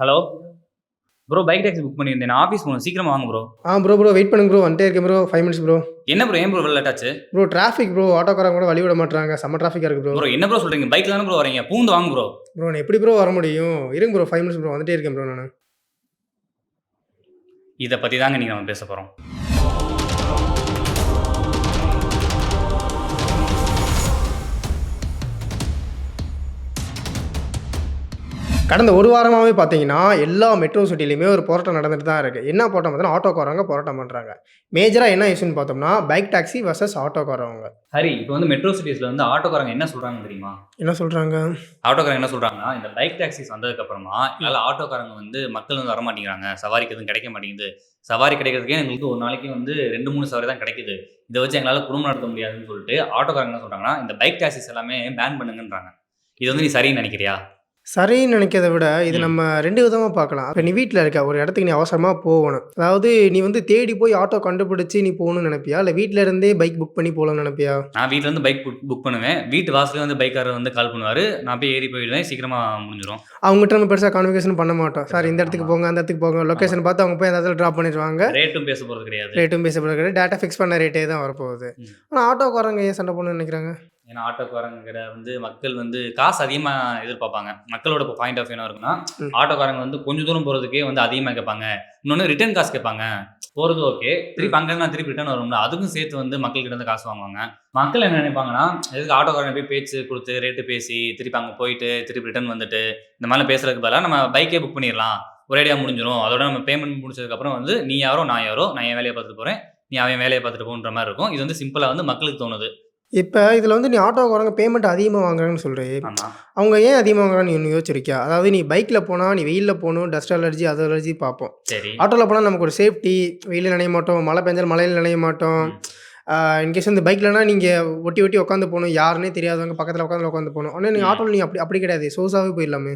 Hello bro bike taxi book பண்ணியிருந்தேன். நான் office போகணும். சீக்கிரமா வாங்க ப்ரோ ஆ ப்ரோ ப்ரோ வெயிட் பண்ணுங்க ப்ரோ வந்துட்டே இருக்கேன் ப்ரோ ஃபைவ் மினிட்ஸ் ப்ரோ என்ன ப்ரோ ஏன் ப்ரோ லேட் ஆச்சு ப்ரோ டிராஃபிக் ப்ரோ ஆட்டோக்காரங்க கூட வழி விட மாட்டாங்க செம்ம டிராஃபிக்காக இருக்கு ப்ரோ ப்ரோ என்ன ப்ரோ சொல்றீங்க? பைக்ல தானே ப்ரோ வரீங்க? பூந்து வாங்க ப்ரோ ப்ரோ நான் எப்படி ப்ரோ வர முடியும்? இருங்க ப்ரோ ஃபைவ் மினிட்ஸ் ப்ரோ வந்துட்டே இருக்கேன் ப்ரோ நான். இதை பத்தி தாங்க நீங்க நம்ம பேச போறோம். கடந்த ஒரு வாரமாகவே பார்த்தீங்கன்னா எல்லா மெட்ரோ சிட்டிலையுமே ஒரு போராட்டம் நடந்துட்டு தான் இருக்குது என்ன போராட்டம் பார்த்தீங்கன்னா ஆட்டோக்காரங்க போராட்டம் பண்ணுறாங்க மேஜராக என்ன இஷ்யூன்னு பார்த்தோம்னா பைக் டாக்ஸி வர்சஸ் ஆட்டோக்காரவங்க. ஹரி இப்போ வந்து மெட்ரோ சிட்டிஸ்ல வந்து ஆட்டோக்காரங்க என்ன சொல்றாங்க தெரியுமா? என்ன சொல்கிறாங்க ஆட்டோக்காரங்க என்ன சொல்றாங்கன்னா இந்த பைக் டாக்ஸிஸ் வந்ததுக்கு அப்புறமா என்னால ஆட்டோக்காரங்க வந்து மக்கள் வந்து வர மாட்டேங்கிறாங்க சவாரிக்கு எதுவும் கிடைக்க மாட்டேங்குது. சவாரி கிடைக்கிறதுக்கே எங்களுக்கு ஒரு நாளைக்கு வந்து ரெண்டு மூணு சவாரி தான் கிடைக்குது. இதை வச்சு எங்களால் குடும்பம் நடத்த முடியாதுன்னு சொல்லிட்டு ஆட்டோக்காரங்க என்ன சொல்றாங்கன்னா இந்த பைக் டாக்ஸிஸ் எல்லாமே பேன் பண்ணுங்கன்றாங்க. இது வந்து நீ சரின்னு நினைக்கிறியா? சரின்னு நினைக்கிறத விட இது. நம்ம ரெண்டு விதமாக பார்க்கலாம். இப்போ நீ வீட்டில் இருக்க ஒரு இடத்துக்கு நீ அவசரமாக போகணும். அதாவது நீ வந்து தேடி போய் ஆட்டோ கண்டுபிடிச்சி நீ போகணும்னு நினைப்பியா? இல்லை வீட்டில் இருந்தே பைக் புக் பண்ணி போகலாம்னு நினைப்பியா? நான் வீட்ல இருந்து பைக் புக் பண்ணுவேன். வீட்டு வாசலே வந்து பைக்காரர் வந்து கால் பண்ணுவாரு. நான் போய் ஏறி போயிடுவேன். சீக்கிரமா முடிஞ்சிடும் அவங்ககிட்ட நம்ம பெருசாக கான்வெகேஷன் பண்ண மாட்டோம். சார் இந்த இடத்துக்கு போங்க அந்த இடத்துக்கு போங்க. லொக்கேஷன் பார்த்து அவங்க போய் அந்த இடத்துல ட்ராப் பண்ணிடுவாங்க ரேட்டும் பேச போறது கிடையாது. ரேட்டும் பேசப்படுறது கிடையாது. டேட்டா ஃபிக்ஸ் பண்ண ரேட்டே தான் வரப்போகுது. ஆனால் ஆட்டோக்காரங்க ஏன் சண்டை போடணும்னு நினைக்கிறாங்க? ஏன்னா ஆட்டோக்காரங்கிற வந்து மக்கள் வந்து காசு அதிகமாக எதிர்பார்ப்பாங்க. மக்களோட பாயிண்ட் ஆஃப் என்ன இருக்குன்னா. ஆட்டோக்காரங்க வந்து கொஞ்ச தூரம் போகிறதுக்கே வந்து அதிகமாக கேட்பாங்க. இன்னொன்று ரிட்டர்ன் காசு கேட்பாங்க. போகிறது ஓகே திருப்பி அங்கே நான் திருப்பி ரிட்டர்ன் வரும்ல அதுக்கும் சேர்த்து வந்து மக்கள்கிட்ட இருந்து காசு வாங்குவாங்க. மக்கள் என்ன நினைப்பாங்கன்னா எதுக்கு ஆட்டோக்காரங்க போய் பேச்சு கொடுத்து ரேட்டு பேசி திருப்பி அங்கே போயிட்டு திருப்பி ரிட்டர்ன் வந்துட்டு இந்த மாதிரிலாம் பேசுறதுக்கு பதிலாக நம்ம பைக்கே புக் பண்ணிடலாம். ஒரேடியாக முடிஞ்சிடும் அதோட நம்ம பேமெண்ட் முடிச்சதுக்கப்புறம் வந்து நீ யாரோ நான் யாரோ நான் என் வேலையை பார்த்துட்டு போகிறேன் நீ அவன் வேலையை பார்த்துட்டு போன்ற மாதிரி இருக்கும். இது வந்து சிம்பிளாக வந்து மக்களுக்கு தோணுது. இப்போ இதில் வந்து நீ ஆட்டோக்காரங்க பேமெண்ட் அதிகமாக வாங்குறாங்கன்னு சொல்கிறேன் ஆமாம் அவங்க ஏன் அதிகமாக வாங்குறான்னு நீ யோசிச்சிருக்கியா? அதாவது நீ பைக்கில் போனால் நீ வெயிலில் போகணும் டஸ்ட் அலர்ஜி அது அலர்ஜி பார்ப்போம். சரி. ஆட்டோவில் போனால் நமக்கு ஒரு சேஃப்டி வெயிலில் நனைய மாட்டோம் மழை பெஞ்சால் மழையில் நனைய மாட்டோம். இன்கேஸ் வந்து பைக்லனா நீங்கள் ஒட்டி ஒட்டி உட்காந்து போகணும் யாருன்னே தெரியாதவங்க பக்கத்தில் உட்காந்து உட்காந்து போகணும். ஆனால் நீங்கள். ஆட்டோவில் நீ அப்படி அப்படி கிடையாது. சோசாவே போயிடலாமே.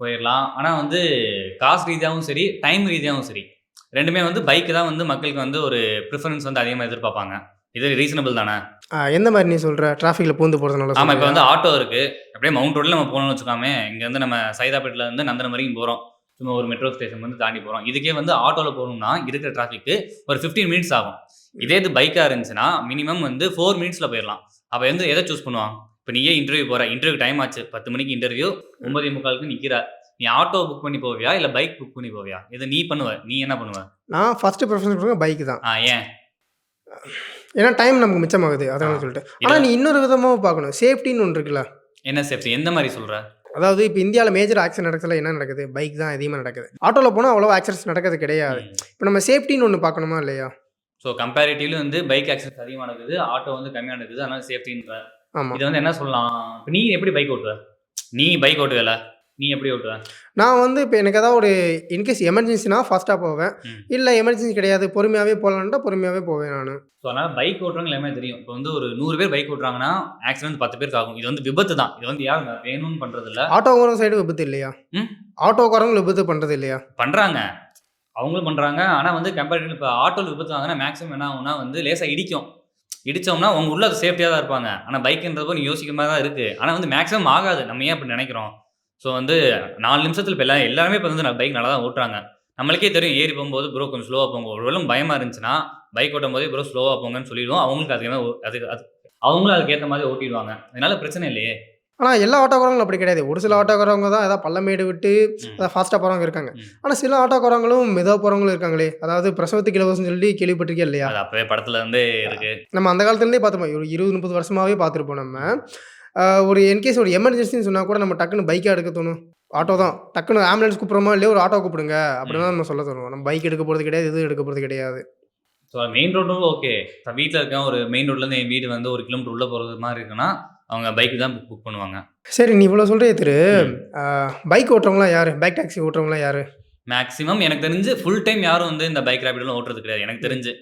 போயிடலாம். ஆனால் வந்து காசு ரீதியாகவும் சரி டைம் ரீதியாகவும் சரி. ரெண்டுமே வந்து பைக்கு தான் வந்து மக்களுக்கு வந்து ஒரு ப்ரிஃபரன்ஸ் வந்து அதிகமாக எதிர்பார்ப்பாங்க. இது ரீசனபிள் தானே? எந்த மாதிரி நீ சொல்கிற டிராஃபிக்கில் பூந்து போகிறதுனால ஆமாம் இப்போ வந்து ஆட்டோ இருக்குது அப்படியே மவுண்ட் ரோட்டில் நம்ம போகணும்னு வச்சுக்காமே இங்கேருந்து நம்ம சைதாப்பேட்டில் இருந்து நந்தனம் வரைக்கும் போகிறோம் சும்மா ஒரு மெட்ரோ ஸ்டேஷன் வந்து தாண்டி போகிறோம் இதுக்கே வந்து ஆட்டோவில் போகணும்னா இருக்கிற டிராஃபிக்கு ஒரு 15 மினிட்ஸ் ஆகும். இதே இது பைக்காக இருந்துச்சுன்னா மினிமம் வந்து ஃபோர் மினிட்ஸில் போயிடலாம் அப்போ வந்து எதை சூஸ் பண்ணுவான்? இப்போ நீயே இன்டர்வியூ போகிற இன்டர்வியூ டைம் ஆச்சு. பத்து மணிக்கு இன்டர்வியூ ஒன்பதே முக்காலுக்கு நிற்கிற நீ ஆட்டோ புக் பண்ணி போவியா? இல்லை பைக் புக் பண்ணி போவியா? இதை நீ பண்ணுவ. நீ என்ன பண்ணுவ? நான் ஃபஸ்ட்டு ப்ரிஃபரன்ஸ் பைக் தான். ஆ ஏன்? ஏன்னா டைம் நமக்கு மிச்சமாகுது அதனால. சொல்லிட்டு ஆனால் நீ இன்னொரு விதமாக பார்க்கணும். சேஃப்டின்னு ஒன்று இருக்குல்ல? என்ன சேஃப்டி எந்த மாதிரி சொல்ற? அதாவது இப்போ இந்தியாவில் மேஜர் ஆக்சிடென்ட் நடக்கிறதுல என்ன நடக்குது? பைக் தான் அதிகமாக நடக்குது. ஆட்டோவில் போனால் அவ்வளோ ஆக்சிடென்ட்ஸ் நடக்கிறது கிடையாது. இப்போ நம்ம சேஃப்டின்னு ஒன்று பார்க்கணுமா இல்லையா? ஸோ கம்பேரிட்டிவ்லி வந்து பைக் ஆக்சிடென்ட் அதிகமாக நடக்குது ஆட்டோ வந்து கம்மியாக நடக்குது அதனால சேஃப்டின்ற ஆமாம் இது வந்து என்ன சொல்லலாம்? நீ எப்படி பைக் ஓட்டுவ நீ பைக் ஓட்டுவல நீ எப்படி ஓட்டுவ? நான் வந்து இப்போ எனக்கு ஏதாவது ஒரு இன்கேஸ் எமர்ஜென்சினா ஃபாஸ்ட்டாக போவேன். இல்லை எமர்ஜென்சி கிடையாது பொறுமையாகவே போகலான்ட்டா பொறுமையாகவே போவேன் நான். ஸோ அதனால் பைக் ஓட்டுறவங்க எல்லாமே தெரியும். இப்போ வந்து ஒரு நூறு பேர் பைக் ஓட்டுறாங்கன்னா ஆக்சிடென்ட் பத்து பேருக்கு ஆகும். இது வந்து விபத்து தான். இது வந்து யாரும் வேணும்னு பண்ணுறது இல்ல ஆட்டோக்காரங்க சைடு விபத்து இல்லையா. ஆட்டோக்காரங்க விபத்து பண்ணுறது இல்லையா? பண்ணுறாங்க அவங்களும் பண்ணுறாங்க ஆனால் வந்து கம்பேரிட்டிவ் இப்போ ஆட்டோவில் விபத்து வாங்கினா மேக்ஸிமம் என்ன ஆகும்னா வந்து லேசாக இடிக்கும். இடிச்சோம்னா உங்க உள்ள அது சேஃப்டியாக தான் இருப்பாங்க. ஆனால் பைக்குன்றப்போ நீ யோசிக்கிற மாதிரி தான் இருக்குது ஆனால் வந்து மேக்ஸிமம் ஆகாது. நம்ம ஏன் அப்படி நினைக்கிறோம்? ஸோ வந்து நாலு நிமிஷத்தில் இப்போ எல்லாம் எல்லாருமே இப்போ வந்து பைக் நல்லா தான் ஓட்டுறாங்க. நம்மளுக்கே தெரியும் ஏறி போகும்போது ப்ரோ கொஞ்சம் ஸ்லோவாக போங்க. ஒருவேளை பயமாக இருந்துச்சுன்னா பைக் ஓட்டும் போதே ப்ரோ ஸ்லோவாக போங்கன்னு சொல்லிடுவோம். அவங்களுக்கு அதுக்கு அதுக்கு அது அவங்களும் அதுக்கேற்ற மாதிரி ஓட்டிடுவாங்க. அதனால பிரச்சனை இல்லையே. ஆனால் எல்லா ஆட்டோக்காரங்களும் அப்படி கிடையாது. ஒரு சில ஆட்டோக்காரங்க தான் ஏதாவது பள்ளமேடு விட்டு. அதாவது ஃபாஸ்ட்டாக போகிறவங்க இருக்காங்க. ஆனால் சில ஆட்டோக்காரங்களும் மெதுவாக போகிறவங்களும் இருக்காங்களே. அதாவது பிரசவத்துக்கு இலவசம்னு சொல்லி கேள்விப்பட்டிருக்கே இல்லையா? அது அப்பவே படத்துல இருந்தே இருக்கு. நம்ம அந்த காலத்துலேருந்தே பார்த்துப்போம். ஒரு இருபது முப்பது வருஷமாகவே பார்த்துருப்போம் நம்ம. ஒரு இன்கேஸ் ஒரு எமர்ஜென்சின்னு சொன்னால் கூட நம்ம டக்குன்னு பைக்காக எடுக்க தோணும். ஆட்டோ தான். டக்குன்னு ஆம்புலன்ஸ் கூப்பிட்றோமா இல்லையா ஒரு ஆட்டோ கூப்பிடுங்க. அப்படி தான் நம்ம சொல்ல தோணும். நம்ம பைக் எடுக்க போகிறது கிடையாது இது எடுக்க போகிறது கிடையாது. ஸோ மெயின் ரோடும் ஓகே வீட்டில் இருக்கேன் ஒரு மெயின் ரோட்லேருந்து என் வீடு வந்து ஒரு கிலோமீட்டர் உள்ளே போகிறது மாதிரி இருக்குன்னா அவங்க பைக்கு தான் புக் புக் பண்ணுவாங்க. சரி நீ இவ்வளோ சொல்கிறே திரு. பைக் ஓட்டுறவங்களாம் யார்? பைக் டாக்ஸி ஓட்டுறவங்களாம் யார்? மேக்ஸிமம் எனக்கு தெரிஞ்சு ஃபுல் டைம் யாரும் வந்து இந்த பைக் ரேபிடெல்லாம் ஓட்டுறது கிடையாது. எனக்கு தெரிஞ்சு.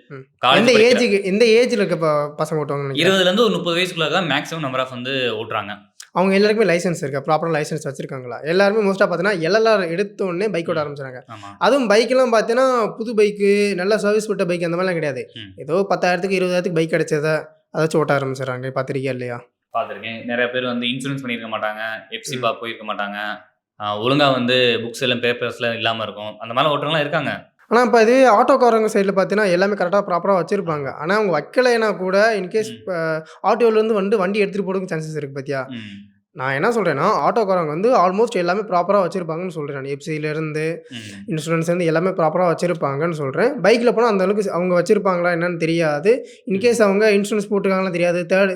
படிக்கிற- ஏஜுக்கு எந்த ஏஜில் இருக்க பசங்க நினைக்கிறேன். இருபதுல இருந்து ஒரு முப்பது வயசுக்குள்ள தான் மேக்ஸிமம் நம்பர் ஆஃப் வந்து ஓட்டுறாங்க. அவங்க எல்லாருக்குமே லைசன்ஸ் இருக்கா. ப்ராப்பராக லைசன்ஸ் வச்சிருக்காங்களா? எல்லாருமே மோஸ்ட்டாக பார்த்தீங்கன்னா எல்எல்ஆர் எடுத்த உடனே பைக் ஓட்ட ஆரம்பிச்சாங்க அதுவும் பைக்கெல்லாம் பார்த்தீங்கன்னா புது பைக்கு நல்ல சர்வீஸ் விட்ட பைக் அந்த மாதிரிலாம் கிடையாது. ஏதோ பத்தாயிரத்துக்கு இருபதாயிரத்துக்கு பைக் கிடைச்சதை அதாச்சும் ஓட்ட ஆரம்பிச்சிடறாங்க. பார்த்துருக்கியா இல்லையா? பார்த்துருக்கேன் நிறைய பேர் வந்து இன்சூரன்ஸ் பண்ணியிருக்க மாட்டாங்க. எஃப்சி ம். பா போயிருக்க மாட்டாங்க. ஒழுங்காக வந்து புக்ஸ் எல்லாம் பேப்பர்ஸ்லாம் இல்லாமல் இருக்கும். அந்த மாதிரி ஓட்டுறவங்களாம் இருக்காங்க. ஆனால் இப்போ இதுவே ஆட்டோக்காரங்க சைடில் பார்த்தீங்கன்னா எல்லாமே கரெக்டாக ப்ராப்பராக வச்சுருப்பாங்க. ஆனால் அவங்க வைக்கலைன்னா கூட இன்கேஸ் ஆட்டோவிலேருந்து வந்து வண்டி எடுத்துகிட்டு போகிறதுக்கு சான்சஸ் இருக்குது பார்த்தியா நான் என்ன சொல்கிறேன்னா ஆட்டோக்காரங்க வந்து ஆல்மோஸ்ட் எல்லாமே ப்ராப்பராக வச்சுருப்பாங்கன்னு சொல்கிறேன் நான். எஃப்சியிலேருந்து ம். இன்சூரன்ஸ் வந்து எல்லாமே ப்ராப்பராக வச்சுருப்பாங்கன்னு சொல்கிறேன் பைக்கில் போனால் அந்த அளவுக்கு அவங்க வச்சுருப்பாங்களா என்னன்னு தெரியாது. இன்கேஸ் அவங்க இன்சூரன்ஸ் போட்டிருக்காங்களா தெரியாது. தேர்ட்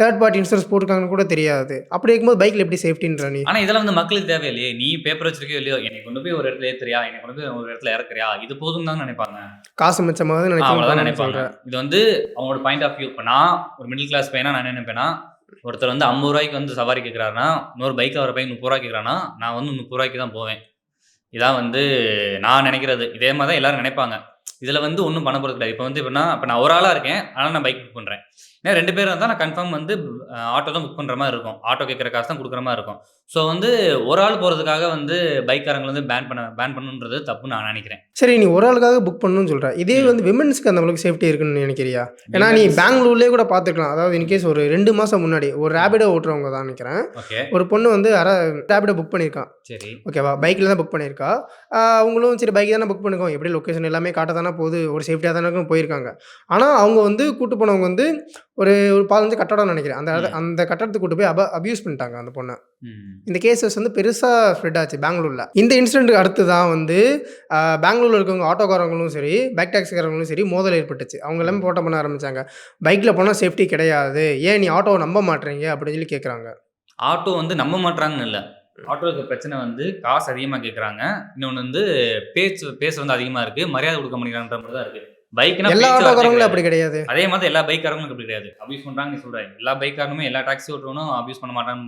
தேர்ட் பார்ட்டி இன்சூரன்ஸ் போட்டிருக்காங்கன்னு கூட தெரியாது. அப்படி இருக்கும்போது பைக்கில் எப்படி சேஃப்டின்ற நீ? ஆனா இதெல்லாம் வந்து மக்களுக்கு தேவையில்லையே. நீ பேப்பர் வச்சிருக்கோ இல்லையோ என்னை கொண்டு போய் ஒரு இடத்துல ஏத்துறியா? என்னை கொண்டு போய் ஒரு இடத்துல இறக்குறியா? இது போதும் தான் நினைப்பாங்க. காசு நினைக்கிறேன் நினைப்பாங்க. சொல்கிறேன் இது வந்து அவங்களோட பாயிண்ட் ஆஃப் வியூ இப்போ நான் ஒரு மிடில் கிளாஸ் பையனா நான் நினைப்பேன்னா ஒருத்தர் வந்து ஐம்பது ரூபாய்க்கு வந்து சவாரி கேட்குறாருன்னா இன்னொரு பைக்கில் வர பையன் முப்பது ரூபா கேட்குறான்னா நான் வந்து முப்பது ரூபாய்க்கு தான் போவேன். இதான் வந்து நான் நினைக்கிறது. இதே மாதிரி தான் எல்லாரும் நினைப்பாங்க. இதில் வந்து ஒன்றும் பண்ண போகிறது கிடையாது. இப்போ வந்து எப்படின்னா இப்போ நான் ஒரு ஆளாக இருக்கேன். ஆனால் நான் பைக் புக் பண்ணுறேன் ஏன்னா ரெண்டு பேர் இருந்தால் நான் கன்ஃபார்ம் வந்து ஆட்டோ தான் புக் பண்ணுற மாதிரி இருக்கும். ஆட்டோ கேட்குற காசு தான் கொடுக்குற மாதிரி இருக்கும். ஸோ வந்து ஒரு ஆள் போகிறதுக்காக வந்து பைக்காரங்களை வந்து பேன் பண்ண பேன் பண்ணுன்றது தப்பு நான் நினைக்கிறேன். சரி நீ ஒரு ஆளுக்காக புக் பண்ணணும்னு சொல்ற. இதே. வந்து விமன்ஸ்க்கு அந்த அளவுக்கு சேஃப்டி இருக்குன்னு நினைக்கிறியா? ஏன்னா நீ பெங்களூர்லேயே கூட பார்த்துக்கலாம் அதாவது இன்கேஸ் ஒரு ரெண்டு மாதம் முன்னாடி ஒரு ரேபிடோ ஓட்டுறவங்க தான் நினைக்கிறேன். ஒரு பொண்ணு வந்து அரை ரேபிடோ புக் பண்ணியிருக்கான் சரி. ஓகேவா பைக்கில் தான் புக் பண்ணியிருக்கா. அவங்களும் சரி பைக் தானே புக் பண்ணிக்கோ எப்படி லொக்கேஷன் எல்லாமே காட்ட தானே போகுது. ஒரு சேஃப்டியாக தானே போயிருக்காங்க. ஆனால் அவங்க வந்து கூட்டு போனவங்க வந்து ஒரு ஒரு பதினஞ்சு கட்டடம் நினைக்கிறேன். அந்த அந்த கட்டடத்துக்கு கூட்டு போய் அப அபியூஸ் பண்ணிட்டாங்க அந்த பொண்ணை. இந்த கேசஸ் வந்து பெருசாக ஸ்ப்ரெட் ஆச்சு பெங்களூரில். இந்த இன்சிடென்ட்டுக்கு அடுத்து தான் வந்து பெங்களூர்ல இருக்கவங்க ஆட்டோக்காரங்களும் சரி பைக் டாக்ஸிக்காரங்களும் சரி மோதல் ஏற்பட்டுச்சு. அவங்க எல்லாமே போட்ட பண்ண ஆரம்பிச்சாங்க. பைக்கில் போனால் சேஃப்டி கிடையாது. ஏன் நீ ஆட்டோவை நம்ப மாட்டீங்க அப்படின்னு சொல்லி கேட்குறாங்க ஆட்டோ வந்து நம்ப மாட்றாங்கன்னு இல்லை. ஆட்டோவுக்கு பிரச்சனை வந்து காசு அதிகமாக கேட்குறாங்க இன்னொன்று வந்து பேச்சு பேச வந்து அதிகமாக இருக்குது மரியாதை கொடுக்க முடியலான்ற மாதிரி தான் இருக்குது பைக்னா எல்லா ஆட்டோக்காரங்களும் அப்படி கிடையாது. அதே மாதிரி எல்லா பைக்காரங்களும் அப்படி கிடையாது. அபியூஸ் பண்ணுறாங்க நீ சொல்ற. எல்லா பைக்காரனுமே எல்லா டாக்ஸி ஓட்டுறவனும் அபியூஸ் பண்ண மாட்டான்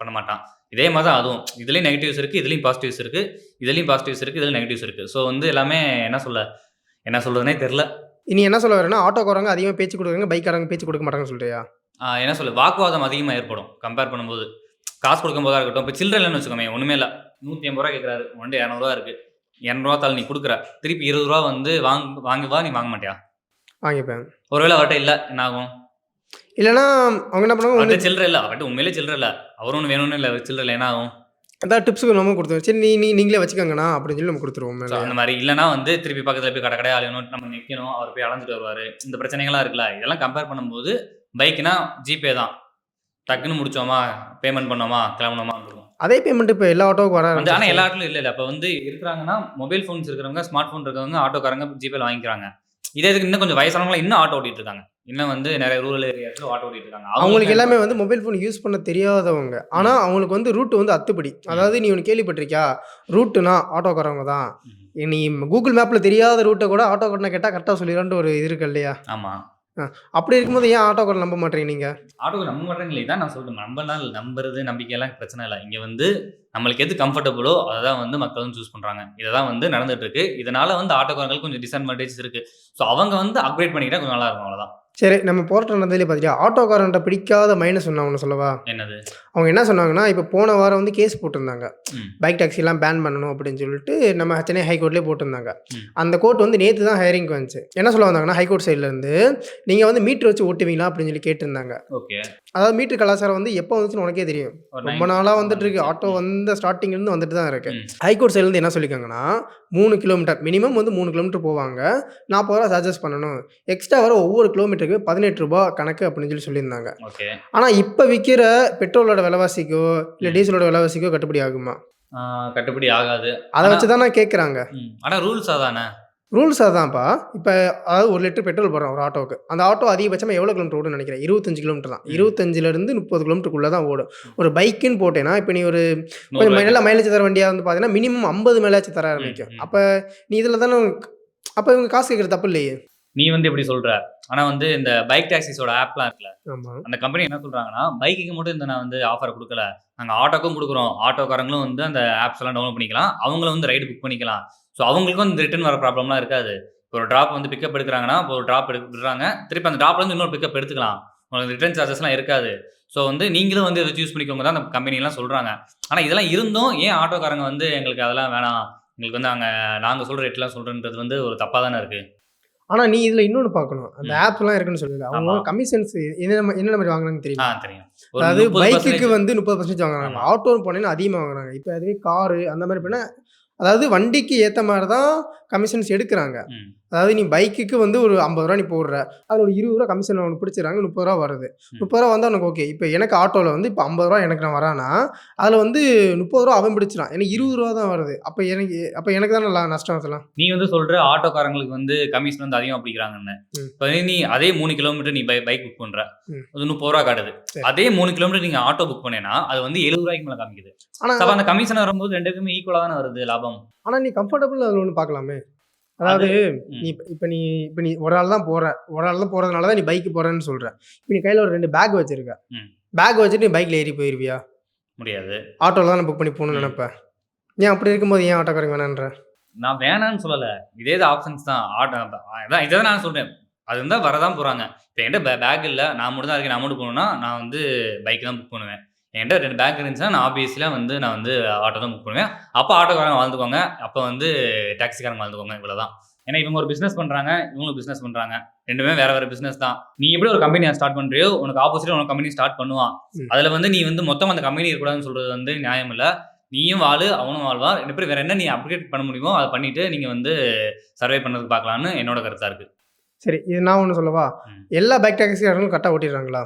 பண்ண- மாட்டான். இதே மாதிரி தான் அதுவும். இதுலேயும் நெகட்டிவ்ஸ் இருக்குது இதுலேயும் பாசிட்டிவ்ஸ் இருக்குது இதுலேயும் பாசிட்டிவ்ஸ் இருக்குது இதுலேயும் நெகட்டிவ்ஸ் இருக்குது ஸோ வந்து எல்லாமே என்ன சொல்ல என்ன சொல்றதுனே தெரில நீ என்ன சொல்ல வரேன்னா ஆட்டோக்காரங்க அதிகமாக பேச்சு கொடுக்குறாங்க பைக்காரங்க பேச்சு கொடுக்க மாட்டாங்கன்னு சொல்றியா? என்ன சொல்ல வாக்குவாதம் அதிகமாக ஏற்படும் கம்பேர் பண்ணும்போது. காசு கொடுக்கும் போதா இருக்கட்டும் இப்போ சில்லறை இல்லைன்னு வச்சுக்கோமே ஒன்றுமே இல்லை. நூற்றி ஐம்பது ரூபா கேட்குறாரு ஒன்று இரநூறுவா இருக்கு. இரநூறுவா தாள் நீ கொடுக்குற. திருப்பி இருபது ரூபா வந்து வாங்க வாங்கி வா நீ வாங்க மாட்டியா? வாங்கிப்பேன். ஒருவேளை அவர்கிட்ட இல்லை என்ன ஆகும்? இல்லைன்னா அவங்க என்ன பண்ணுவாங்க அவர்கிட்ட சில்லறை இல்லை அவர்கிட்ட உண்மையிலே சில்லறை இல்லை. அவர் ஒன்று வேணும்னு இல்லை சில்லறை இல்லை என்ன ஆகும்? அதான் டிப்ஸுக்கு நம்ம கொடுத்துருவோம். சரி நீ நீ நீங்களே வச்சுக்கோங்கண்ணா அப்படின்னு சொல்லி நம்ம கொடுத்துருவோம். அந்த மாதிரி. இல்லைனா வந்து திருப்பி பக்கத்தில் போய் கடை கடையாக அலையணும் நம்ம நிற்கணும் அவர் போய் அலைஞ்சிட்டு வருவார். இந்த பிரச்சனைகள்லாம் இருக்குல்ல இதெல்லாம் கம்பேர் பண்ணும்போது பைக்னா ஜிபே தான். டக்குன்னு முடிச்சோமா பேமெண்ட் பண்ணோமா கிளம்பணுமா அதே பேமெண்ட் இப்போ எல்லா ஆட்டோவுக்கு வர வந்து ஆனால். எல்லா இடத்துலையும் இல்லை இல்லை. இப்போ வந்து இருக்கிறாங்கன்னா மொபைல் ஃபோன்ஸ் இருக்கிறவங்க ஸ்மார்ட் ஃபோன் இருக்கிறவங்க ஆட்டோக்காரங்க ஜிபேல வாங்கிக்கிறாங்க. இதே இதுக்கு இன்னும் கொஞ்சம் வயசானவங்க இன்னும் ஆட்டோ ஓட்டிட்டு இருக்காங்க. இன்னும் வந்து நிறைய ரூரல் ஏரியாஸில் ஆட்டோ ஓட்டிட்டு இருக்காங்க. அவங்களுக்கு எல்லாமே வந்து மொபைல் ஃபோன் யூஸ் பண்ண தெரியாதவங்க. ஆனால் அவங்களுக்கு வந்து ரூட் வந்து அத்துப்படி. அதாவது நீ ஒன்று கேள்விப்பட்டிருக்கியா? ரூட்டுனா ஆட்டோக்காரவங்க தான். நீ கூகுள் மேப்பில் தெரியாத ரூட்டை கூட ஆட்டோக்காரனை கேட்டால் கரெக்டாக சொல்லிடுறான்ட்டு ஒரு இது இருக்கு இல்லையா? ஆமாம் அப்படி இருக்கும்போது ஏன் ஆட்டோக்கார நம்ப மாட்டீங்க நீங்க? ஆட்டோக்கு நம்ப மாட்டேங்களே தான் நான் சொல்றேன். நம்பலாம் நம்புறது நம்பிக்கையெல்லாம் பிரச்சனை இல்லை. இங்கே வந்து நம்மளுக்கு எது கம்ஃபர்டபுளோ அதை தான் வந்து மக்களும் சூஸ் பண்ணுறாங்க இதை தான் வந்து நடந்துட்டு இருக்கு. இதனால வந்து ஆட்டோக்காரங்களுக்கு கொஞ்சம் டிஸ்அட்வான்டேஜ் இருக்கு. ஸோ அவங்க வந்து அப்கிரேட் பண்ணிக்கிட்டா கொஞ்சம் நல்லா இருக்கும் அவ்வளோதான் சரி நம்ம போராட்டம் நடந்ததுலேயே பார்த்தியா ஆட்டோக்காரன்ட்ட பிடிக்காத மைனஸ் ஒன்று அவனு சொல்லவா? என்னது? அவங்க என்ன சொன்னாங்கன்னா இப்போ போன வாரம் வந்து கேஸ் போட்டிருந்தாங்க. பைக் டாக்ஸிலாம் பேன் பண்ணணும் அப்படின்னு சொல்லிட்டு நம்ம சென்னை ஹைகோர்ட்லேயே போட்டிருந்தாங்க. அந்த கோர்ட் வந்து நேற்று தான் ஹையரிங்க்கு வந்துச்சு. என்ன சொல்ல வந்தாங்கன்னா ஹைகோர்ட் சைட்லேருந்து நீங்கள் வந்து மீட்டர் வச்சு ஓட்டுவீங்களா அப்படின்னு சொல்லி கேட்டிருந்தாங்க. ஓகே. அதாவது மீட்டர் கலாச்சாரம் வந்து எப்போ வந்துச்சுன்னு உனக்கே தெரியும். ரொம்ப நாளாக வந்துட்டு இருக்கு. ஆட்டோ வந்த ஸ்டார்டிங்லேருந்து வந்துட்டு தான் இருக்கு. ஹைகோர்ட் சைட்லேருந்து என்ன சொல்லியிருக்காங்கன்னா மூணு கிலோமீட்டர் மினிமம் வந்து மூணு கிலோமீட்டர் போவாங்க. நாற்பது ரூபா சார்ஜஸ் பண்ணணும். எக்ஸ்ட்ரா வர ஒவ்வொரு கிலோமீட்டருக்கு பதினெட்டு ரூபா கணக்கு அப்படின்னு சொல்லி சொல்லியிருந்தாங்க. ஆனால் இப்போ விற்கிற பெட்ரோலோட விலைவாசிக்கோ இல்லை டீசலோட விலைவாசிக்கோ கட்டுப்படி ஆகுமா? கட்டுப்படி ஆகாது. அதை வச்சு தானே கேட்குறாங்க ம். ஆனா ரூல்ஸ் அதானே? ரூல்ஸ் அதான்ப்பா. இப்போ அதாவது ஒரு லிட்டர் பெட்ரோல் போடுறோம் ஒரு ஆட்டோவுக்கு அந்த ஆட்டோ அதிகபட்சமாக எவ்வளோ கிலோமீட்டர் ஓடுன்னு நினைக்கிறேன்? இருபத்தஞ்சு கிலோமீட்டர் தான். இருபத்தஞ்சிலேருந்து முப்பது கிலோமீட்டருக்குள்ளே தான் ஓடும். ஒரு பைக்குன்னு போட்டேன்னா இப்போ நீ ஒரு கொஞ்சம் நல்ல மைலேஜ் தர வண்டியாக வந்து பார்த்தீங்கன்னா மினிமம் ஐம்பது மைலேஜ் தர ஆரம்பிக்கும். அப்போ நீ இதில் தானே அப்போ இவங்க காசு கேட்குற தப்பு இல்லையே? நீ வந்து எப்படி சொல்ற? ஆனா வந்து இந்த பைக் டாக்ஸிஸோட ஆப்லாம் இருக்குல்ல அந்த கம்பெனி என்ன சொல்றாங்கன்னா பைக்குக்கு மட்டும் இந்த நான் வந்து ஆஃபர் கொடுக்கல. நாங்க ஆட்டோக்கும் கொடுக்குறோம். ஆட்டோக்காரங்களும் வந்து அந்த ஆப்ஸ் எல்லாம் டவுன்லோட் பண்ணிக்கலாம். அவங்களும் வந்து ரைடு புக் பண்ணிக்கலாம். ஸோ அவங்களுக்கும் வந்து ரிட்டர்ன் வர ப்ராப்ளம்லாம் இருக்காது. ஒரு ட்ராப் வந்து பிக்கப் எடுக்கிறாங்கன்னா இப்போ ஒரு ட்ராப் எடுக்கிறாங்க திருப்பி அந்த ட்ராப்ல இருந்து இன்னொரு பிக்கப் எடுத்துக்கலாம். உங்களுக்கு ரிட்டர்ன் சார்ஜஸ்லாம் இருக்காது. ஸோ வந்து நீங்களும் வந்து இதை சூஸ் பண்ணிக்கோங்க தான் அந்த கம்பெனிலாம் சொல்றாங்க. ஆனா இதெல்லாம் இருந்தும் ஏன் ஆட்டோக்காரங்க வந்து எங்களுக்கு அதெல்லாம் வேணாம்? எங்களுக்கு வந்து நாங்கள் நாங்கள் சொல்கிற ரேட்லாம் சொல்கிறன்றது வந்து ஒரு தப்பாக தானே இருக்கு? ஆனால் நீ இதில் இன்னொன்று பார்க்கணும் அந்த. ஆப்லாம் இருக்குன்னு சொல்லல அவங்க. கமிஷன்ஸ் என்ன என்னென்ன மாதிரி வாங்குறாங்கன்னு தெரியுமா தெரியும் அதாவது 30% பைக்குக்கு வந்து முப்பது பர்சன்டேஜ் வாங்குறாங்க ஆமா. ஆட்டோ போனீங்கன்னா அதிகமாக வாங்குறாங்க இப்போ அதுவே காரு அந்த மாதிரி பண்ணால் அதாவது வண்டிக்கு ஏற்ற மாதிரி தான் கமிஷன்ஸ் எடுக்கிறாங்க. அதாவது நீ பைக்குக்கு வந்து ஒரு ஐம்பது ரூபா நீ போடுற. அதில் ஒரு இருபது ரூபா கமிஷன் அவனுக்கு பிடிச்சிடறாங்க முப்பது ரூபா வருது. முப்பது ரூபா வந்தால் உனக்கு ஓகே இப்போ எனக்கு ஆட்டோவில் வந்து இப்போ ஐம்பது ரூபா எனக்கு நான் வரானா அதில் வந்து முப்பது ரூபா அவன் பிடிச்சிடான் எனக்கு இருபது ரூபா தான் வருது. அப்போ எனக்கு அப்போ எனக்கு தான் நல்லா நஷ்டம் அதெல்லாம். நீ வந்து சொல்ற ஆட்டோக்காரங்களுக்கு வந்து கமிஷன் வந்து அதிகம் பிடிக்கிறாங்கன்னு. இப்போ நீ அதே மூணு கிலோமீட்டர் நீ பைக் புக் பண்ற. ம். அது முப்பது ரூபா காட்டுது. அதே மூணு கிலோமீட்டர் நீங்க ஆட்டோ புக் பண்ணேன்னா அது வந்து எழுபது ரூபாய்க்கு மேல காமிக்குது. ஆனால் அந்த கமிஷன் வரும்போது ரெண்டுக்குமே ஈக்குவலா தானே வருது லாபம்? ஆனால் நீ கம்ஃபர்டபுள் அதில் ஒன்று பார்க்கலாமே. அதாவது. நீ இப்போ நீ இப்போ நீ ஒரு ஆள் தான் போற. ஒரு ஆள் தான் போகிறதுனால தான் நீ பைக்கு போகிறேன்னு சொல்கிற இப்போ நீ கையில் ஒரு ரெண்டு பேக் வச்சிருக்க. பேக் வச்சுட்டு நீ பைக்கில் ஏறி போயிருவியா? முடியாது. ஆட்டோவில் தான் புக் பண்ணி போகணும்னு. நினைப்பேன் ஏன் அப்படி இருக்கும்போது ஏன் ஆட்டோக்காரங்க வேணான்ற? நான் வேணாம்னு சொல்லல. இதே ஆப்ஷன்ஸ் தான். ஆட்டோ அதான் இதை தான் நான் சொல்றேன். அது இருந்தால் வரதான் போறாங்க. இப்போ என்கிட்ட பேக் இல்லை. நான் மட்டும் தான் இருக்கேன். நான் மட்டும் போகணும்னா நான் வந்து பைக் தான் புக் பண்ணுவேன். என்கிட்ட ரெண்டு பேக் இருந்துச்சுன்னா நான் ஆப்வியஸ்லியாக வந்து நான் வந்து ஆட்டோ தான் புக் பண்ணுவேன். அப்போ ஆட்டோக்காரங்க வாழ்ந்துக்கோங்க. அப்போ வந்து டாக்ஸிக்காரங்க வாழ்ந்துக்கோங்க இவ்வளோதான் ஏன்னா இவங்க ஒரு பிஸ்னஸ் பண்ணுறாங்க இவங்களும் பிஸ்னஸ் பண்ணுறாங்க ரெண்டுமே வேற வேற பிஸ்னஸ் தான். நீ எப்படி ஒரு கம்பெனியை ஸ்டார்ட் பண்ணுறியோ உனக்கு ஆப்போசிட் உனக்கு கம்பெனி ஸ்டார்ட் பண்ணுவான். அதில் வந்து நீ வந்து மொத்தம் அந்த கம்பெனி இருக்கக்கூடாதுன்னு சொல்றது வந்து நியாயம் இல்லை. நீயும் வாழு அவனும் வாழ்வான் ரெண்டு பேரும் வேற என்ன நீ அப்கிரேட் பண்ண முடியுமோ அதை பண்ணிட்டு நீங்க வந்து சர்வே பண்ணதுக்கு பார்க்கலான்னு என்னோட கருத்தா இருக்கு. சரி இது நான் ஒன்று சொல்லவா. எல்லா பைக் டாக்ஸிக்காரங்களும் கரெக்டாக ஓட்டிடுறாங்களா?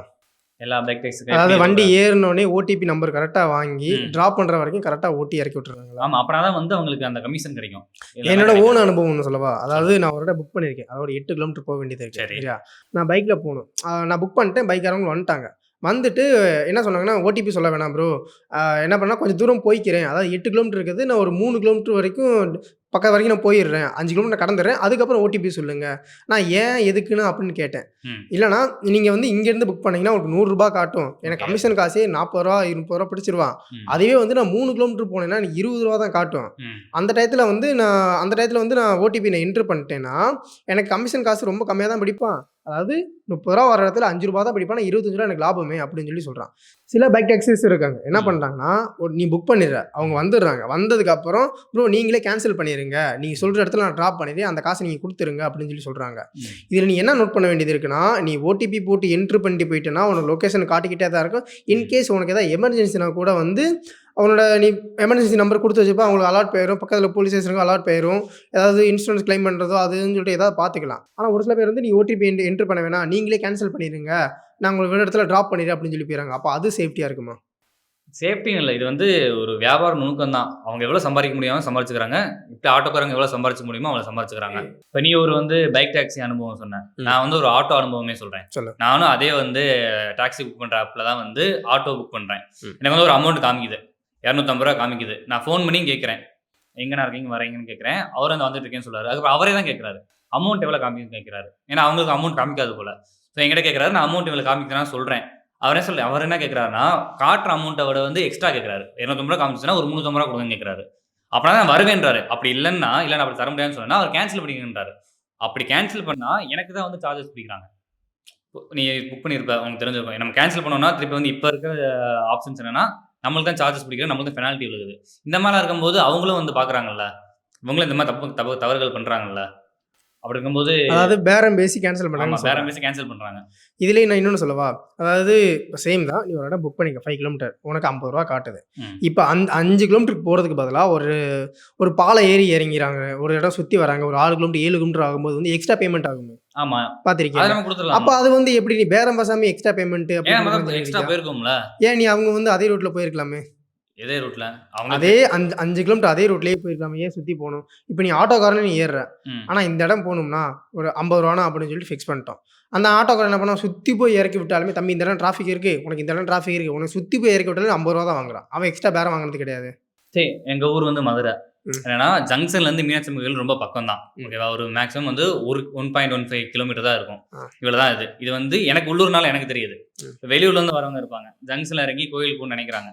எல்லா பைக் டேக்ஸுக்கு அதாவது வண்டி ஏறினோடனே ஓடிபி நம்பர் கரெக்டாக வாங்கி. ட்ராப் பண்ணுற வரைக்கும் கரெக்டாக ஓட்டி இறக்கி விட்டுறாங்களா? ஆமா அப்படின்னா தான் வந்து அவங்களுக்கு அந்த கமிஷன் கிடைக்கும். என்னோட. ஓன் அனுபவம் ஒன்று சொல்லவா? அதாவது நான் ஒரு புக் பண்ணியிருக்கேன் அதோட எட்டு கிலோமீட்டர் போக வேண்டியது இருக்கு சரி. சரியா? நான் பைக்கில் போகணும். நான் புக் பண்ணிட்டேன் பைக்காரங்க வந்துட்டாங்க. வந்துட்டு என்ன சொன்னாங்கன்னா ஓடிபி சொல்ல வேணாம் ப்ரோ என்ன பண்ணால் கொஞ்சம் தூரம் போய்க்கிறேன். அதாவது எட்டு கிலோமீட்டர் இருக்குது. நான் ஒரு மூணு கிலோமீட்டர் வரைக்கும் பக்கம் வரைக்கும் நான் போயிடுறேன். அஞ்சு கிலோமீட்டர் கடந்துடுறேன் அதுக்கப்புறம் ஓடிபி சொல்லுங்க. நான் ஏன் எதுக்குன்னு அப்படின்னு கேட்டேன். இல்லைனா நீங்கள் வந்து இங்கேருந்து புக் பண்ணீங்கன்னா உங்களுக்கு நூறுரூபா காட்டும். எனக்கு. கமிஷன் காசே நாற்பது ரூபா முப்பது ரூபா பிடிச்சிருவான். அதுவே வந்து நான் மூணு கிலோமீட்டர் போனேன்னா எனக்கு இருபது ரூபா தான் காட்டும். அந்த டயத்தில் வந்து நான் அந்த டயத்தில் வந்து நான் ஓடிபி நான் என்ட்ரு பண்ணிட்டேன்னா எனக்கு கமிஷன் காசு ரொம்ப கம்மியாக தான் பிடிப்பான். அதாவது முப்பது ரூபா வர இடத்துல அஞ்சு ரூபா தான் பிடிப்பான். இருபத்தஞ்சு ரூபா எனக்கு லாபமே அப்படின்னு சொல்லி சொல்கிறான் சில பைக் டாக்ஸிஸ் இருக்காங்க. என்ன. பண்ணுறாங்கன்னா ஒரு நீ புக் பண்ணிடுற அவங்க வந்துடுறாங்க. வந்ததுக்கப்புறம் ப்ரோ நீங்களே கேன்சல் பண்ணிடுங்க நீங்கள் சொல்கிற இடத்துல நான் ட்ராப் பண்ணிடுறேன். அந்த காசை நீங்கள் கொடுத்துருங்க அப்படின்னு சொல்லி சொல்கிறாங்க. இதில் நீ என்ன நோட் பண்ண வேண்டியது இருக்குன்னா நீ ஓடிபி போட்டு என்ட்ரு பண்ணிட்டு போயிட்டேன்னா உனக்கு லொக்கேஷன் காட்டிக்கிட்டே தான் இருக்கும். இன்கேஸ் உனக்கு ஏதாவது எமர்ஜென்சினா கூட வந்து அவனோட நீ எமர்ஜென்சி நம்பர் கொடுத்து வச்சுப்பா. அவங்களுக்கு அலாட் போயிடும் பக்கத்தில் போலீஸ் ஸ்டேஷனுக்கு அலாட் போயிடும் ஏதாவது இன்சூரன்ஸ் க்ளைம் பண்ணுறதோ அதுன்னு சொல்லிட்டு ஏதாவது பார்த்துக்கலாம். ஆனால் ஒரு சில பேர் வந்து நீ ஓடிபி என்ட்ரு பண்ண வேணாம். நீங்களே கேன்சல் பண்ணிடுங்க நான் உங்களுக்கு வேறு இடத்துல ட்ராப் பண்ணிடுறேன் அப்படின்னு சொல்லி போயிறாங்க. அப்போ அது சேஃப்டியாக இருக்குமா? சேஃப்டியும் இல்லை. இது வந்து ஒரு வியாபார நுணுக்கம் தான். அவங்க எவ்வளோ சம்பாதிக்க முடியாம சம்பாரிச்சுக்கிறாங்க இப்போ ஆட்டோக்காரங்க எவ்வளோ சம்பாரிச்சு முடியுமோ அவ்வளோ சம்பாரிச்சுக்கிறாங்க இப்போ நீ ஒரு வந்து பைக் டாக்ஸி அனுபவம் சொன்னேன். நான் வந்து ஒரு ஆட்டோ அனுபவமே சொல்கிறேன். நானும் அதே வந்து டாக்ஸி புக் பண்ணுற ஆப்பில் தான் வந்து ஆட்டோ புக் பண்ணுறேன். எனக்கு வந்து ஒரு அமௌண்ட் காமிக்குது. இரநூத்தம்பது ரூபா காமிக்குது. நான் ஃபோன் பண்ணி கேட்குறேன் எங்கண்ணா இருக்கீங்க? வரீங்கன்னு கேட்குறேன் அவரும் அந்த வந்துட்டு இருக்கேன்னு சொல்றாரு. அதுக்கப்புறம் அவரே தான் கேட்குறாரு அமௌண்ட் எவ்வளோ காமிக்குன்னு கேட்குறாரு ஏன்னா அவங்களுக்கு அமௌண்ட் காமிக்காது போல. ஸோ எங்கிட்ட கேட்குறாரு நான் அமௌண்ட் இவங்களை காமிக்கிறேன் சொல்கிறேன் அவரே சொல்ல அவர் என்ன கேட்குறாருன்னா காட்டுற அமௌண்ட்டை விட வந்து எக்ஸ்ட்ரா கேட்குறாரு இரநூத்தம்பது ரூபா காமிச்சுன்னா ஒரு முந்நூற்றம்பது ரூபா கொடுங்க கேட்குறாரு அப்படின்னா நான் வருவேன்றாரு. அப்படி இல்லைன்னா இல்லை நான் அப்படி தர முடியாதுன்னு சொன்னா அவர் கேன்சல் பண்ணிக்கன்றாரு அப்படி கேன்சல் பண்ணால் எனக்கு தான் வந்து சார்ஜஸ் பிடிக்கிறாங்க. நீ புக் பண்ணியிருப்ப உங்களுக்கு தெரிஞ்சிருக்கும். நம்ம கேன்சல் பண்ணோம்னா திருப்பி வந்து இப்போ இருக்கிற ஆப்ஷன்ஸ் என்னன்னா நம்மளுக்கு தான் சார்ஜஸ் பிடிக்கிறோம் நம்மளுக்கு தான் பெனால்ட்டி விழுகுது. இந்த மாதிரிலாம் இருக்கும்போது அவங்களும் வந்து பார்க்குறாங்கல்ல இவங்களும் இந்த மாதிரி தப்பு தப்பு தவறுகள் பண்ணுறாங்கல்ல அப்படி இருக்கும்போது அதாவது பேரம் பேசி கேன்சல் பண்ணாங்க வேற பேசி கேன்சல் பண்ணுறாங்க இதுலேயே நான் இன்னொன்று சொல்லவா? அதாவது சேம் தான். நீ ஒரு இடம் புக் பண்ணிக்க ஃபைவ் கிலோமீட்டர் உனக்கு ஐம்பது ரூபா காட்டுது. இப்போ அந்த அஞ்சு கிலோமீட்டருக்கு போகிறதுக்கு பதிலாக ஒரு ஒரு பாலை ஏறி இறங்கிறாங்க. ஒரு இடம் சுற்றி வராங்க. ஒரு ஆறு கிலோமீட்டர் ஏழு கிலோமீட்டர் ஆகும்போது வந்து எக்ஸ்ட்ரா பேமெண்ட் ஆகும். ஆமா. கொடுத்துடலாம்? அப்போ அது வந்து எப்படி? நீ பேரம் பாசாமி எக்ஸ்ட்ரா பேமெண்ட் எக்ஸ்ட்ரா போயிருக்கோம்ல? ஏன் நீ அவங்க வந்து அதே ரூட்டில் போயிருக்கலாமே? இதே ரூட்ல அவங்க அதே அஞ்சு அஞ்சு கிலோமீட்டர் அதே ரூட்லேயே போயிருக்கலாமே ஏன் சுற்றி போகணும்? இப்போ நீ ஆட்டோக்காரனே நீ ஏறுற. ம். ஆனால் இந்த இடம் போகணும்னா ஒரு ஐம்பது ரூபானா அப்படின்னு சொல்லிட்டு ஃபிக்ஸ் பண்ணிட்டோம். அந்த ஆட்டோக்காரன் என்ன பண்ணா சுற்றி போய் இறக்கி விட்டாலுமே தம்பி இந்த இடம் டிராஃபிக் இருக்குது உனக்கு இந்த இடம் டிராஃபிக் இருக்குது உனக்கு சுற்றி போய் இறக்கி விட்டாலும் ஐம்பது ரூபா தான் வாங்குறான். அவன் எக்ஸ்ட்ரா பேரம் வாங்குறது கிடையாது. சரி எங்க ஊர் வந்து மதுரை. என்னன்னா ஜங்ஷன்ல இருந்து மீனாட்சி கோயில் ரொம்ப பக்கம் தான். ஓகேவா ஒரு மேக்ஸிமம் வந்து ஒரு one point one five kilometre தான் இருக்கும். ஆ. இவ்வளவுதான் இது. இது வந்து எனக்கு உள்ளூர்னால எனக்கு தெரியுது. வெளியூர்ல இருந்து வரவங்க இருப்பாங்க. ஜங்ஷன்ல இறங்கி கோயிலுக்கு நினைக்கிறாங்க.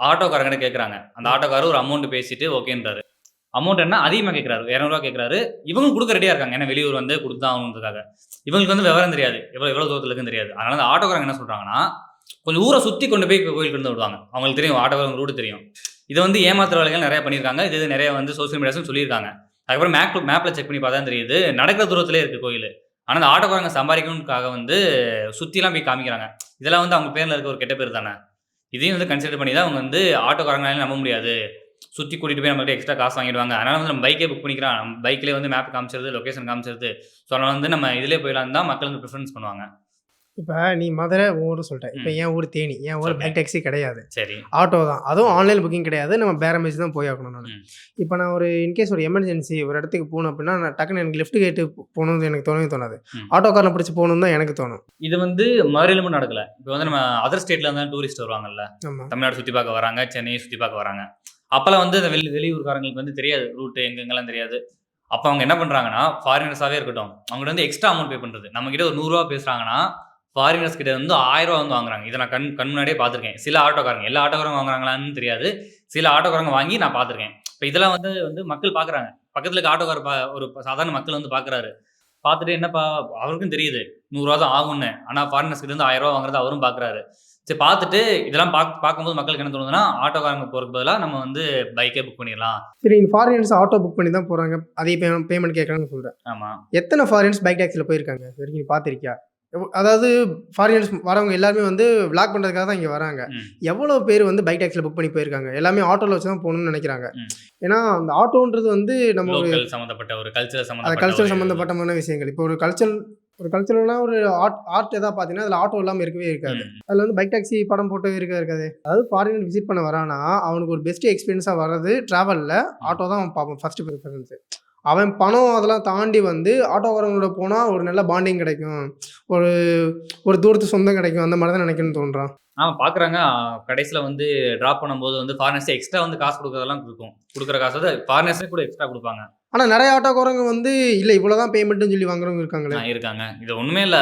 ஆட்டோக்காரங்கிட்ட கேட்குறாங்க அந்த ஆட்டோக்காரர் ஒரு அமௌண்ட் பேசிட்டு ஓகேன்றாரு. அமௌண்ட் என்ன? அதிகமாக கேட்குறாரு இரநூறுவா கேட்குறாரு இவங்க கொடுக்க ரெடியாக இருக்காங்க. ஏன்னா வெளியூர் வந்து கொடுத்தா ஆகணுன்றதுக்காக. இவங்களுக்கு வந்து விவரம் தெரியாது. எவ்வளோ எவ்வளோ தூரத்துல இருக்குன்னு தெரியாது. அதனால அந்த ஆட்டோக்காரங்க என்ன சொல்கிறாங்கன்னா கொஞ்சம் ஊரை சுற்றி கொண்டு போய் கோயிலுக்கு வந்து விடுவாங்க. அவங்களுக்கு தெரியும். ஆட்டோக்காரங்க ரூட் தெரியும். இதை வந்து ஏமாத்துற வேலைகள் நிறைய பண்ணியிருக்காங்க. இது இது நிறைய வந்து சோசியல் மீடியாஸும் சொல்லியிருக்காங்க. அதுக்கப்புறம் மேப் மேப்பில் செக் பண்ணி பார்த்தா தெரியுது. நடக்கிற தூரத்திலே இருக்குது கோயில். ஆனால் அந்த ஆட்டோக்காரங்க சம்பாதிக்கணுக்காக வந்து சுற்றிலாம் போய் காமிக்கிறாங்க. இதெல்லாம் வந்து அவங்க பேரில் இருக்க ஒரு கெட்ட பேர் தானே? இதையும் வந்து கன்சிடர் பண்ணி தான் அவங்க வந்து ஆட்டோக்காரங்களால நம்ப முடியாது. சுற்றி கூட்டிகிட்டு போய் நம்மகிட்ட எக்ஸ்ட்ரா காசு வாங்கிடுவாங்க. அதனால் வந்து நம்ம பைக்கே புக் பண்ணிக்கிறான் நம்ம வந்து மேப் காமிச்சிருது லொக்கேஷன் காமிச்சிருது. ஸோ அதனால் வந்து நம்ம இதிலே போயிடலாம் தான் மக்கள் வந்து ப்ரிஃபரன்ஸ் பண்ணுவாங்க. இப்போ நீ மதுரை ஊர் சொல்லிட்ட. இப்போ என் ஊர் தேனி. என் ஊர். பைக் டாக்ஸி கிடையாது. சரி. ஆட்டோ தான். அதுவும் ஆன்லைன் புக்கிங் கிடையாது. நம்ம பேரம் வச்சு தான் போய் ஆகணும் நான். இப்போ நான் ஒரு இன்கேஸ் ஒரு எமர்ஜென்சி ஒரு இடத்துக்கு போகணும் அப்படின்னா நான் டக்குன்னு எனக்கு லெஃப்ட் கேட்டு போகணும்னு எனக்கு தோணவே தோணாது. ம். ஆட்டோக்காரனை பிடிச்சி போகணும்னு தான் எனக்கு தோணும். இது வந்து மதுரையில மட்டும் நடக்கல. இப்போ வந்து நம்ம அதர் ஸ்டேட்ல இருந்தால் டூரிஸ்ட் வருவாங்கல்ல. தமிழ்நாடு சுற்றி பார்க்க வராங்க சென்னையை சுற்றி பார்க்க வராங்க. அப்போல்லாம் வந்து இந்த வெளி வெளியூர்காரங்களுக்கு வந்து தெரியாது. ரூட்டு எங்கெங்கெல்லாம் தெரியாது. அப்போ அவங்க என்ன பண்ணுறாங்கன்னா ஃபாரினர்ஸாகவே இருக்கட்டும். அவங்ககிட்ட வந்து எக்ஸ்ட்ரா அமௌண்ட் பே பண்ணுறது நம்மக்கிட்ட ஒரு நூறுரூவா பேசுகிறாங்கன்னா ஃபாரினர்ஸ் கிட்ட வந்து ஆயிரம் ரூபா வந்து வாங்குறாங்க. இதை நான் கண் கண் முன்னாடியே பார்த்துருக்கேன். சில ஆட்டோக்காரங்க எல்லா ஆட்டோக்காரங்க வாங்குறாங்களான்னு தெரியாது. சில ஆட்டோக்காரங்க வாங்கி நான் பார்த்துருக்கேன். இப்போ இதெல்லாம் வந்து வந்து மக்கள் பார்க்குறாங்க. பக்கத்தில் இருக்க ஆட்டோக்கார பா ஒரு சாதாரண மக்கள் வந்து பார்க்குறாரு. பார்த்துட்டு என்னப்பா அவருக்கும் தெரியுது. நூறுரூவா தான் ஆகும்னு. ஆனால் ஃபாரினர்ஸ் கிட்ட இருந்து ஆயிரம் ரூபா வாங்குறது அவரும் பார்க்குறாரு. சரி பார்த்துட்டு இதெல்லாம் பார்க்க பார்க்கும்போது மக்களுக்கு என்ன தோணுதுன்னா ஆட்டோக்காரங்க போகிறதுக்கு பதிலாக நம்ம வந்து பைக்கே புக் பண்ணிடலாம். சரி நீங்கள் ஃபாரினர்ஸ் ஆட்டோ புக் பண்ணி தான் போகிறாங்க அதே பே பேமெண்ட் கேட்குறாங்கன்னு சொல்கிறேன் ஆமாம் எத்தனை ஃபாரினர்ஸ் பைக் டாக்ஸியில் போயிருக்காங்க? இது வரைக்கும் நீ பார்த்துருக்கியா? அதாவது ஃபாரினர்ஸ் வரவங்க எல்லாருமே வந்து விளாக் பண்ணுறதுக்காக தான் இங்கே வராங்க. எவ்வளோ பேர் வந்து பைக் டாக்ஸியில் புக் பண்ணி போயிருக்காங்க எல்லாமே ஆட்டோவில் வச்சு தான் போகணும்னு நினைக்கிறாங்க. ஏன்னா அந்த ஆட்டோன்றது வந்து நம்ம ஒரு சம்மந்தப்பட்ட ஒரு கல்ச்சர் அது சம்மந்தப்பட்ட கல்ச்சர் சம்மந்தப்பட்டமான விஷயங்கள். இப்போ ஒரு கல்ச்சர் ஒரு கல்ச்சரல்னா ஒரு ஆர்ட் ஆர்ட் எதாவது பார்த்தீங்கன்னா அதில் ஆட்டோ இல்லாமல் இருக்கவே இருக்காது. அதில் வந்து பைக் டாக்ஸி படம் போட்டு இருக்க இருக்காது. அதாவது ஃபாரினர் விசிட் பண்ண வரானா அவனுக்கு ஒரு பெஸ்ட் எக்ஸ்பீரியன்ஸாக வர்றது ட்ராவலில் ஆட்டோ தான் அவன் பார்ப்பான் ஃபஸ்ட்டு ப்ரிஃபரன்ஸு அவன் பணம் அதெல்லாம் தாண்டி வந்து ஆட்டோக்காரங்களோட போனால் ஒரு நல்ல பாண்டிங் கிடைக்கும். ஒரு ஒரு தூரத்து சொந்தம் கிடைக்கும். அந்த மாதிரி தான் நினைக்கணும்னு தோன்றான். ஆமா பாக்குறாங்க. கடைசியில வந்து டிராப் பண்ணும்போது வந்து ஃபாரினர்ஸ் எக்ஸ்ட்ரா வந்து காசு கொடுக்கறதெல்லாம் கொடுக்கும். கொடுக்குற காசு வந்து ஃபாரினர்ஸே கூட எக்ஸ்ட்ரா கொடுப்பாங்க. ஆனால் நிறைய ஆட்டோக்காரங்க வந்து இல்லை இவ்வளோ தான் பேமெண்ட்டுன்னு சொல்லி வாங்குறவங்க இருக்காங்களே. ஆ, இருக்காங்க. இது ஒண்ணுமே இல்ல.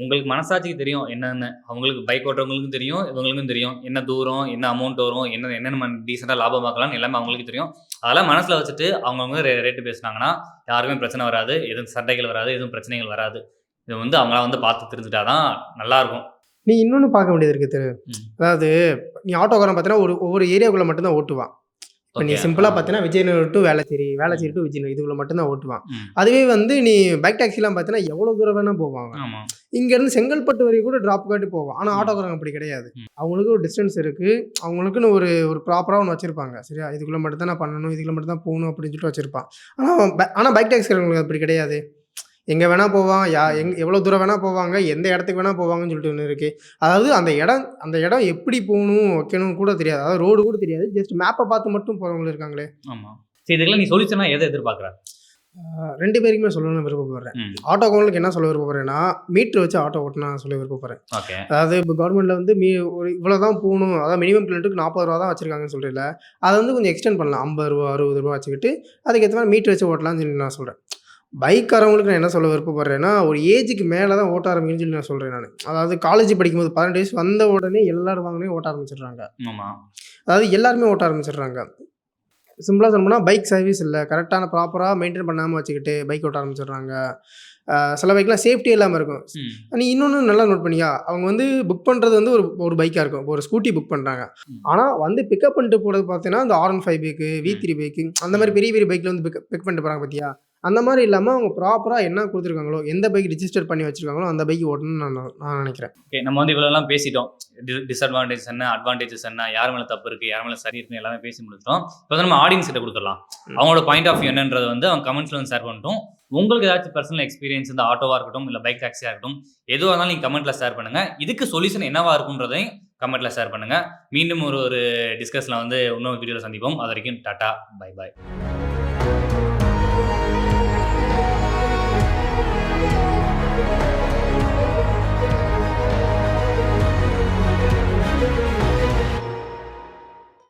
உங்களுக்கு மனசாட்சிக்கு தெரியும் என்னன்னு. அவங்களுக்கு பைக் ஓட்டுறவங்களுக்கும் தெரியும் இவங்களுக்கும் தெரியும். என்ன தூரம் என்ன அமௌண்ட் வரும் என்ன என்னென்ன டீசெண்டாக லாபம் பார்க்கலாம்னு எல்லாமே அவங்களுக்கு தெரியும். அதெல்லாம் மனசுல வச்சுட்டு அவங்கவுங்க ரே ரேட்டு பேசுனாங்கன்னா யாருக்குமே பிரச்சனை வராது. எதுவும் சண்டைகள் வராது எதுவும் பிரச்சனைகள் வராது. இது வந்து அவங்களா வந்து பார்த்து தெரிஞ்சுட்டாதான் நல்லா இருக்கும் நீ இன்னொன்று பார்க்க வேண்டியது இருக்குது திரு. அதாவது நீ ஆட்டோக்காரன் பார்த்தீங்கன்னா ஒரு ஒவ்வொரு ஏரியாக்குள்ளே மட்டும்தான் ஓட்டுவான். இப்போ நீ. சிம்பிளாக. பார்த்தீங்கன்னா விஜயநகர் டு வேளச்சேரி வேளச்சேரி டு விஜயநகர் இதுக்குள்ள மட்டும்தான் ஓட்டுவான். அதுவே வந்து நீ பைக் டாக்ஸிலாம் பார்த்தீங்கன்னா எவ்வளோ தூரம் வேணால் போவாங்க இங்கேருந்து செங்கல்பட்டு வரைக்கும் கூட ட்ராப் காட்டி போவோம் ஆனால். ஆட்டோக்காரங்க அப்படி கிடையாது. அவங்களுக்கு ஒரு டிஸ்டன்ஸ் இருக்குது அவங்களுக்குன்னு ஒரு ஒரு ப்ராப்பராக ஒன்று வச்சுருப்பாங்க சரியா இதுக்குள்ளே மட்டும் தான் நான் பண்ணணும் இதுக்குள்ளே மட்டும் தான் போகணும் அப்படின்னு சொல்லிட்டு வச்சுருப்பான் ஆனால் ஆனால் பைக் டாக்ஸிக்காரங்களுக்கு அப்படி கிடையாது எங்கே வேணால் போவான் யா எங் எவ்வளோ தூரம் வேணால் போவாங்க எந்த இடத்துக்கு வேணால் போவாங்கன்னு சொல்லிட்டு ஒன்று இருக்குது அதாவது அந்த இடம் அந்த இடம் எப்படி போகணும் வைக்கணும் கூட தெரியாது. அதாவது ரோடு கூட தெரியாது. ஜஸ்ட் மேப்பை பார்த்து மட்டும் போகிறவங்க இருக்காங்களே. ஆமா. சரி நீ சொல்லிச்சுன்னா எதை எதிர்பார்க்குற? ரெண்டு பேருக்குமே சொல்லணும்னு விருப்பப்படுறேன். ம். ஆட்டோக்காரங்களுக்கு என்ன சொல்ல விருப்பப்படுறேன்னா மீட்டர் வச்சு ஆட்டோ ஓட்டினா சொல்ல விருப்பப்படுறேன். அதாவது இப்போ கவர்மெண்ட்டில் வந்து மீ ஒரு இவ்வளோ தான் போகணும். அதாவது மினிமம் கிலோமீட்டருக்கு நாற்பது ரூபா தான் வச்சிருக்காங்கன்னு சொல்கிறீங்கள அதை வந்து கொஞ்சம் எக்ஸ்டெண்ட் பண்ணலாம். ஐம்பது ரூபா அறுபது ரூபா வச்சுக்கிட்டு அதுக்கேற்ற மாதிரி மீட்டர் வச்சு ஓட்டலாம்னு சொல்லி நான் சொல்கிறேன் பைக்காரவங்களுக்கு நான் என்ன சொல்ல விருப்பப்படுறேன்னா ஒரு ஏஜுக்கு மேலே தான் ஓட்ட ஆரம்பிக்கணும்னு சொல்லி நான் சொல்கிறேன் நான். அதாவது காலேஜ் படிக்கும்போது பதினெட்டு வயசு வந்த உடனே எல்லாரும் வாங்கினே ஓட்ட ஆரம்பிச்சிடுறாங்க. ஆமா. அதாவது எல்லாருமே ஓட்ட ஆரம்பிச்சிடுறாங்க. சிம்பிளாக சொல்லணும்னா பைக் சர்வீஸ் இல்லை. கரெக்டான ப்ராப்பராக மெயின்டைன் பண்ணாமல் வச்சுக்கிட்டு பைக் ஓட்ட ஆரம்பிச்சிடுறாங்க. சில பைக்லாம் சேஃப்டி இல்லாமல் இருக்கும். நீ இன்னொன்று நல்லா நோட் பண்ணியா? அவங்க வந்து புக் பண்ணுறது வந்து ஒரு ஒரு பைக்காக இருக்கும். ஒரு ஸ்கூட்டி புக் பண்ணுறாங்க. ஆனால் வந்து பிக்கப் பண்ணிட்டு போகிறது பார்த்தீங்கன்னா இந்த R one five bike V three bike அந்த மாதிரி பெரிய பெரிய பைக்கில் வந்து பிக் பிக் பண்ணிட்டு போகிறாங்க பார்த்தியா அந்த மாதிரி இல்லாமல் அவங்க ப்ராப்பராக என்ன கொடுத்துருக்காங்களோ எந்த பைக் ரிஜிஸ்டர் பண்ணி வச்சிருக்காங்களோ அந்த பைக் ஓட்டணும்னு நான் நான் நினைக்கிறேன். ஓகே நம்ம வந்து இவ்வளோலாம் பேசிட்டோம். டிஸ்அட்வான்டேஜ் என்ன அட்வான்டேஜஸ் என்ன யார் மேலே தப்பு இருக்குது யார் மேலே சரி இருக்குன்னு எல்லாமே பேசி முடிச்சிட்டோம். இப்போ வந்து நம்ம ஆடியன்ஸ் கிட்ட கொடுத்துடலாம். அவங்களோட பாயிண்ட் ஆஃப் வியூ என்னன்றது வந்து அவங்க கமெண்ட்ஸ்ல வந்து ஷேர் பண்ணிட்டோம். உங்களுக்கு ஏதாச்சும் பர்சனல் எக்ஸ்பீரியன்ஸ் இந்த ஆட்டோவாக இருக்கட்டும் இல்லை பைக் டாக்ஸியாக இருக்கட்டும் எதுவாக இருந்தாலும் நீங்கள் கமெண்ட்ல ஷேர் பண்ணுங்க. இதுக்கு சொல்யூஷன் என்னவா இருக்குன்றதையும் கமெண்ட்ல ஷேர் பண்ணுங்க. மீண்டும் ஒரு ஒரு டிஸ்கஸ்ல வந்து இன்னொரு வீடியோவில் சந்திப்போம். அது வரைக்கும் tata bye bye